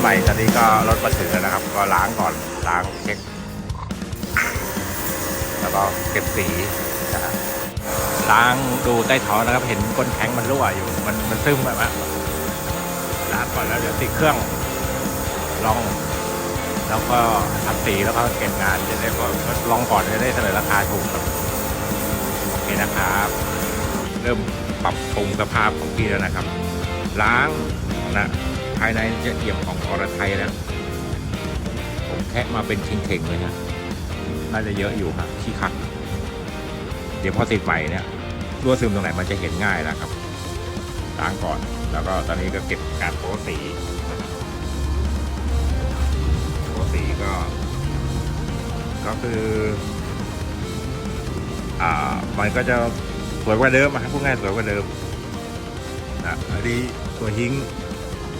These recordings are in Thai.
ใหม่ตอนนี้ก็รถมาถึงแล้วนะครับ ก็ล้างก่อนล้างเช็คแล้วก็เก็บสีนะล้างดูใต้ท้องนะครับ เห็นก้นแข็งมันรั่วอยู่ มันมันซึมแบบว่าล้างก่อนแล้วเดี๋ยวติดเครื่องลอง แล้วก็ทำสีแล้วก็เก็บงานจะได้ก็ลองก่อนจะได้เสนอราคาถูกครับโอเคนะครับ เริ่มปรับปรุงสภาพของพี่แล้วนะครับ ล้างนะ ภายในจะเอี่ยมของอรไทยแล้ว ผมแคะมาเป็นชิงเข่งเลยนะน่าจะเยอะอยู่ครับขี้คักเดี๋ยวพอติดใหม่เนี่ยรั่วซึมตรงไหนมันจะเห็นง่ายนะครับล้างก่อน แล้วก็ตอนนี้ก็เก็บการโปสีโปสีก็ ก็คืออ่ามันก็จะสวยกว่าเดิมอะครับพูดง่ายสวยกว่าเดิมนะอันนี้ตัวหิ้ง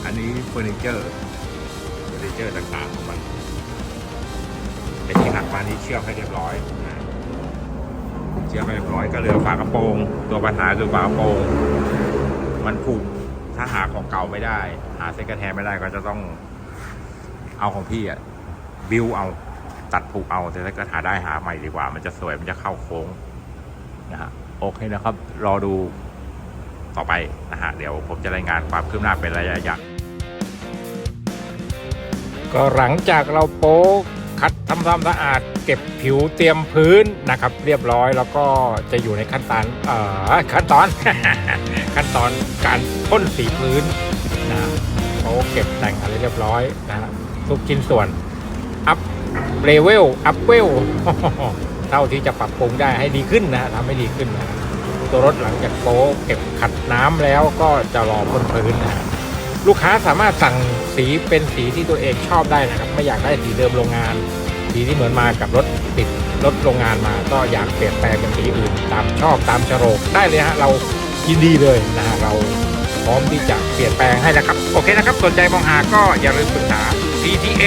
อันนี้เฟอร์นิเจอร์เฟอร์นิเจอร์ต่างๆของมันเป็นที่หักมานี้เชื่อมให้เรียบร้อยเชื่อมให้เรียบร้อยก็เหลือฝากระโปรง ตัวปัญหาคือฝากระโปรง มันผูกถ้าหาของเก่าไม่ได้ หาเซ็กระแทนไม่ได้ก็จะต้องเอาของพี่อะบิวเอาตัดผูกเอาแต่ถ้าเกิดหาได้หาใหม่ดีกว่า มันจะสวยมันจะเข้าโค้งนะฮะโอเคนะครับ รอดูต่อไปนะฮะเดี๋ยวผมจะรายงานความคืบหน้าเป็นระยะยะ ก็หลังจากเราโป๊คัดทำความสะอาดเก็บผิวเตรียมพื้นนะครับ เรียบร้อยแล้วก็จะอยู่ในขั้นตอนเอ่อขั้นตอน ขั้นตอนการพ่นสีพื้นนะโป๊เก็บแต่งอะไรเรียบร้อยนะฮะทุกชิ้นส่วนอัพเลเวลอัพเวลเท่าที่จะปรับปรุงได้ให้ดีขึ้นนะทำให้ดีขึ้นนะตัวรถหลังจากโป๊เก็บขัดน้ำแล้วก็จะรอพ่นพื้นนะ ลูกค้าสามารถสั่งสีเป็นสีที่ตัวเองชอบได้นะครับ ไม่อยากได้สีเดิมโรงงาน สีที่เหมือนมากับรถติดรถโรงงานมา ก็อยากเปลี่ยนแปลงเป็นสีอื่น ตามชอบตามชโรกได้เลยฮะเรายินดีเลยนะฮะเราพร้อมที่จะเปลี่ยนแปลงให้แล้วครับ โอเคนะครับ สนใจมองหาก็อย่าลืมปรึกษา CTA